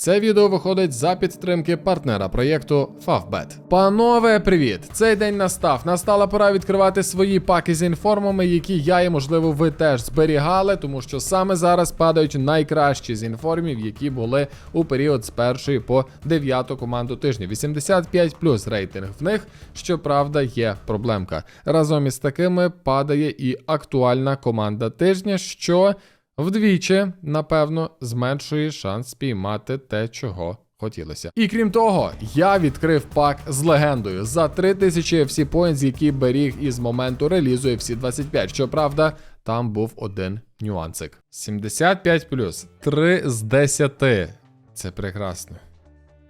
Це відео виходить за підтримки партнера проєкту Favbet. Панове, привіт! Цей день настав. Настала пора відкривати свої паки з інформами, які я і можливо ви теж зберігали, тому що саме зараз падають найкращі з інформів, які були у період з першої по дев'яту команду тижня. 85 плюс рейтинг в них, щоправда, є проблемка. Разом із такими падає і актуальна команда тижня, що вдвічі, напевно, зменшує шанс спіймати те, чого хотілося. І крім того, я відкрив пак з легендою за 3000 FC Points, які беріг із моменту релізу FC 25. Щоправда, там був один нюансик. 75 плюс 3 з 10. Це прекрасно.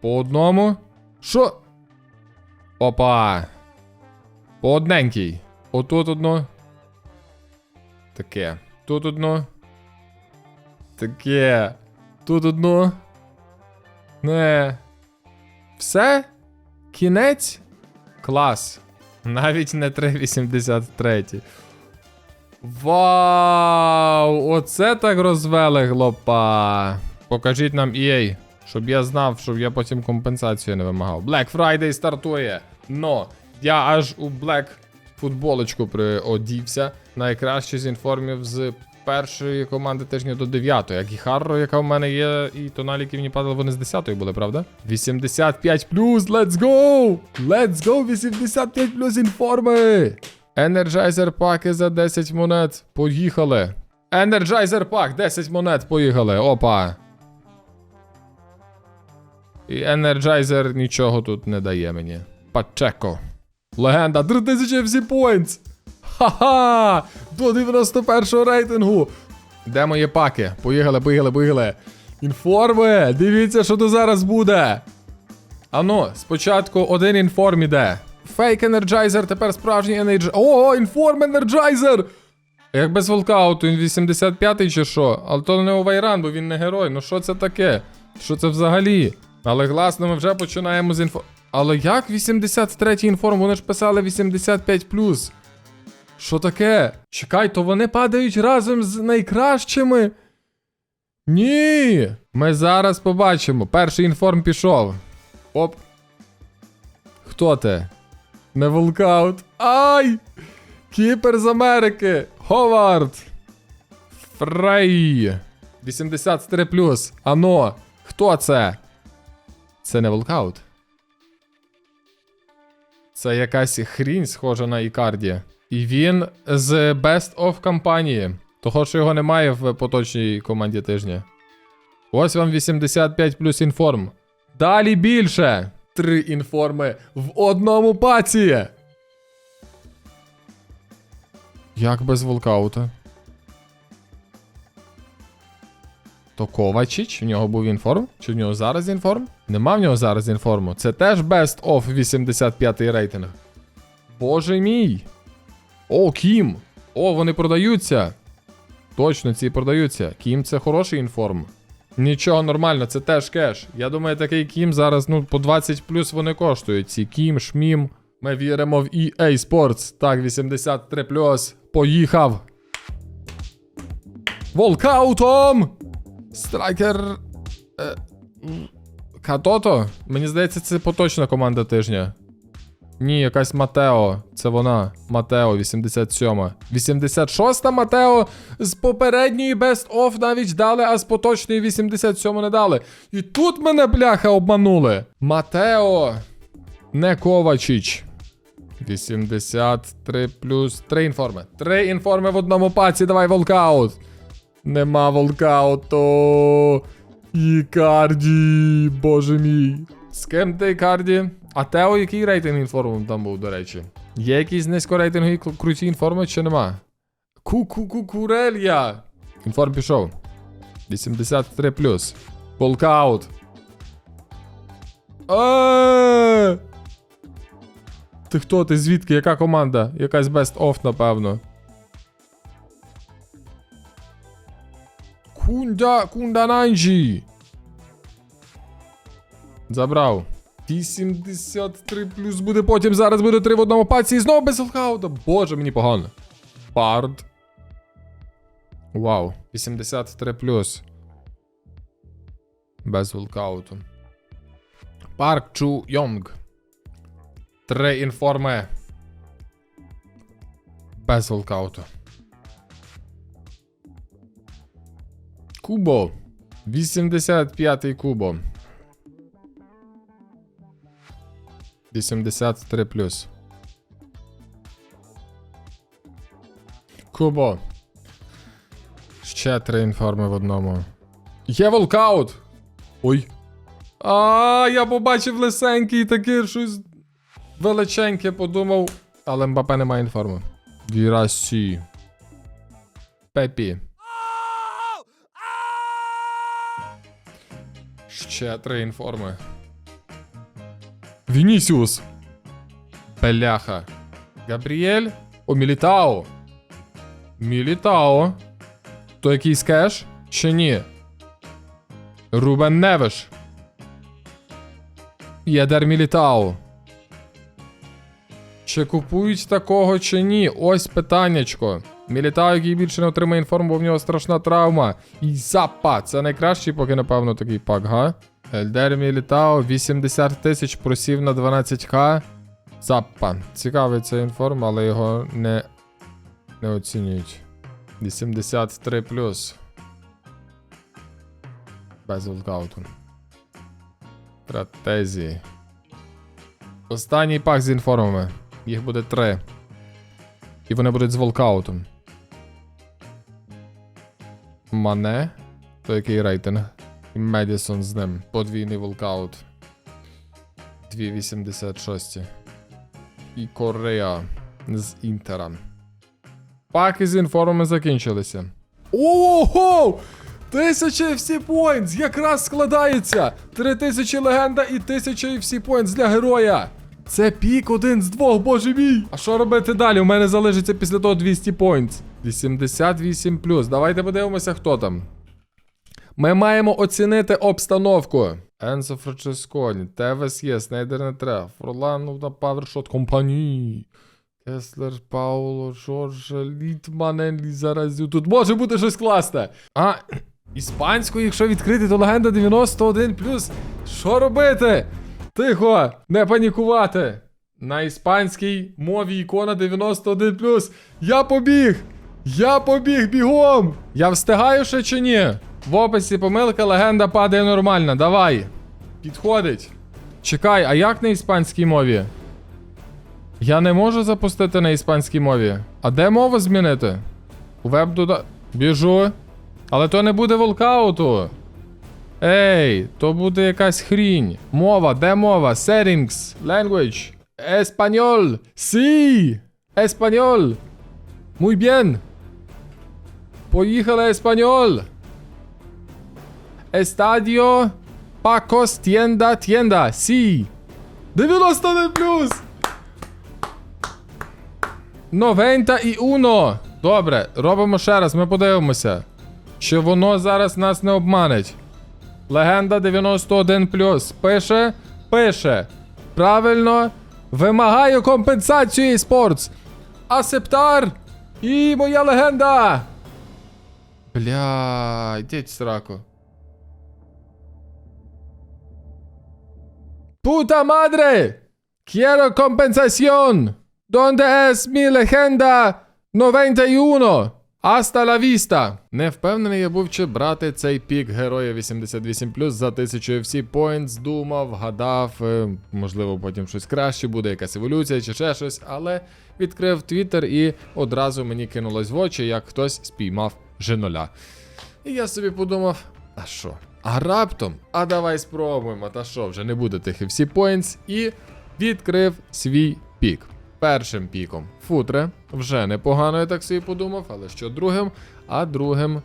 По одному. Що? Опа. По одненькій. Отут одно. Таке. Тут одно. Таке. Тут одно. Не. Все? Кінець? Клас. Навіть не 3,83. Вау! Оце так розвели глопа. Покажіть нам EA, щоб я знав, щоб я потім компенсацію не вимагав. Black Friday стартує. Но я аж у Black футболочку приодівся. Найкраще з інформів з першої команди тижня до 9, як і Харро, яка в мене є, і тоналі, мені падали, вони з 10 були, правда? 85 плюс, let's go! Let's go! 85 плюс інформи! Energizer паки за 10 монет. Поїхали. Energizer пак, 10 монет, поїхали. Опа. І Energizer нічого тут не дає мені. Пачеко. Легенда 3000 FC Points. Ха-ха! До 91 рейтингу. Де мої паки? Поїхали, поїхали, поїхали. Інформи! Дивіться, що тут зараз буде. Ану, спочатку один інформ іде. Фейк енерджайзер, тепер справжній енерджайзер. О, інформ енерджайзер! Як без волкауту, він 85-й чи що? Але то не Овайран, бо він не герой. Ну що це таке? Що це взагалі? Але гласно, ми вже починаємо з інфо. Але як 83-й інформ? Вони ж писали 85 Що таке? Чекай, то вони падають разом з найкращими. Ні. Ми зараз побачимо. Перший інформ пішов. Оп. Хто ти? Не волкаут. Ай! Кіпер з Америки! Ховард! Фрей! 83 плюс. Ано! Хто це? Це не волкаут. Це якась хрінь, схожа на Ікарді. І він з Best of кампанії. Того, що його немає в поточній команді тижня. Ось вам 85 плюс інформ. Далі більше. Три інформи в одному паці. Як без волкаута? То Ковачич, в нього був інформ? Чи в нього зараз інформ? Нема в нього зараз інформу. Це теж Best of 85 рейтинг. Боже мій. О, Кім. О, вони продаються. Точно, ці продаються. Кім це хороший інформ. Нічого нормально, це теж кеш. Я думаю, такий Кім зараз, ну, по 20 плюс вони коштують. Ці Кім, Шмім. Ми віримо в EA Sports. Так, 83 плюс. Поїхав. Волкаутом! Страйкер. Е, Катото? Мені здається, це поточна команда тижня. Ні, якась Матео. Це вона. Матео, 87. 86 Матео з попередньої Best of навіть дали, а з поточної 87 не дали. І тут мене бляха обманули. Матео. Не Ковачич. 83 плюс 3 інформи. 3 інформи в одному паці. Давай волкаут. Нема волкауту. Ікарді, боже мій. З ким ти Ікарді? А Тео, який рейтинг інформом там був, до речі? Є якісь низькорейтингові кру- круті інформи чи нема? Ку-ку-ку-курелья. Інформ пішов. 83 плюс. Волкаут. Е! Ти хто? Ти звідки? Яка команда? Якась Best of, напевно. Кунда, Кундананджі. Забрав. 83 плюс буде потім. Зараз буде 3 в одному паці і знову без локаута. Боже, мені погано. Пард. Вау. 83 плюс. Без волкауту. Парк Чу Йонг. Три інформи. Без волкауту. Кубо. 85-й Кубо. 83 плюс. Кубо. Ще три інформи в одному. Є волкаут! Ой. А, я побачив лисенький такий щось величеньке, подумав. Але Мбапе немає інформи. Вірасі. Пепі. Ще три інформи. Вінісіус. Беляха. Габріель. О, Мілітао. Мілітао. То якийсь кеш? Чи ні? Рубен Невиш. Єдер Мілітао. Чи купують такого чи ні? Ось питаннячко. Мілітао, який більше не отримає інформ, бо в нього страшна травма. І запа. Це найкращий, поки, напевно, такий пак, га? Ельдер Мілітао, 80 тисяч просів на 12к. Запа. Цікавий цей інформ, але його не, не оцінюють. 83 плюс. Без волкауту. Стратезії. Останній пак з інформами. Їх буде три. І вони будуть з волкаутом. Мане. То який рейтинг? І Медісон з ним. Подвійний волкаут. 2,86. І Корея з Інтера. Паки з інформами закінчилися. Ого! Тисяча FC Points якраз складається! Три тисячі легенда і тисяча FC Points для героя! Це пік один з двох, боже мій! А що робити далі? У мене залишиться після того 200 points. 88 Давайте подивимося, хто там. Ми маємо оцінити обстановку. Енсо Франческоні, Тевес є, Снейдер не треба. Форлан, ну, на Павершот компанії. Кеслер, Пауло, Жоржа, Літман, Енлі, Заразю. Тут може бути щось класне. А, іспанську, якщо відкрити, то легенда 91 Що робити? Тихо, не панікувати. На іспанській мові ікона 91 Я побіг! Я побіг бігом! Я встигаю ще чи ні? В описі помилка, легенда падає нормально. Давай. Підходить. Чекай, а як на іспанській мові? Я не можу запустити на іспанській мові. А де мову змінити? Веб дода... Біжу. Але то не буде волкауту. Ей, то буде якась хрінь. Мова, де мова? Settings, language. Еспаньол. Сі. Еспаньол. Muy bien. Поїхали, еспаньол. Естадіо. Пакос, тієнда, тієнда. Сі. 91 плюс. 91. Добре, робимо ще раз, ми подивимося. Чи воно зараз нас не обманить? Легенда 91 плюс. Пише, пише. Правильно. Вимагаю компенсацію eSports. Асептар. І моя легенда. Бля, йдіть сраку. Puta madre! Quiero compensación! ¿Dónde es mi legenda 91? Hasta la vista! Не впевнений я був, чи брати цей пік героя 88 за 1000 FC Points, думав, гадав, е, можливо, потім щось краще буде, якась еволюція чи ще щось, але відкрив Twitter і одразу мені кинулось в очі, як хтось спіймав женоля. І я собі подумав, а що? А раптом, а давай спробуємо, та що, вже не буде тих FC Points, і відкрив свій пік. Першим піком футре. Вже непогано, я так собі подумав, але що другим, а другим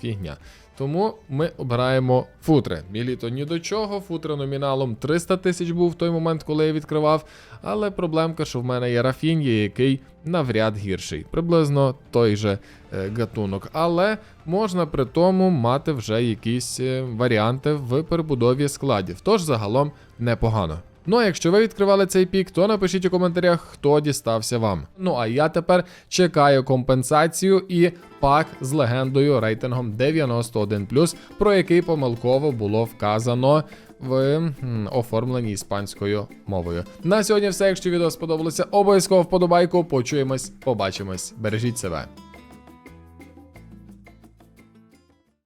фігня. Тому ми обираємо футре. Міліто ні до чого, футре номіналом 300 тисяч був в той момент, коли я відкривав. Але проблемка, що в мене є Рафін'я, який навряд гірший. Приблизно той же е, гатунок. Але можна при тому мати вже якісь е, варіанти в перебудові складів. Тож загалом непогано. Ну а якщо ви відкривали цей пік, то напишіть у коментарях, хто дістався вам. Ну а я тепер чекаю компенсацію і пак з легендою рейтингом 91, про який помилково було вказано в оформленні іспанською мовою. На сьогодні все. Якщо відео сподобалося, обов'язково вподобайку. Почуємось, побачимось. Бережіть себе.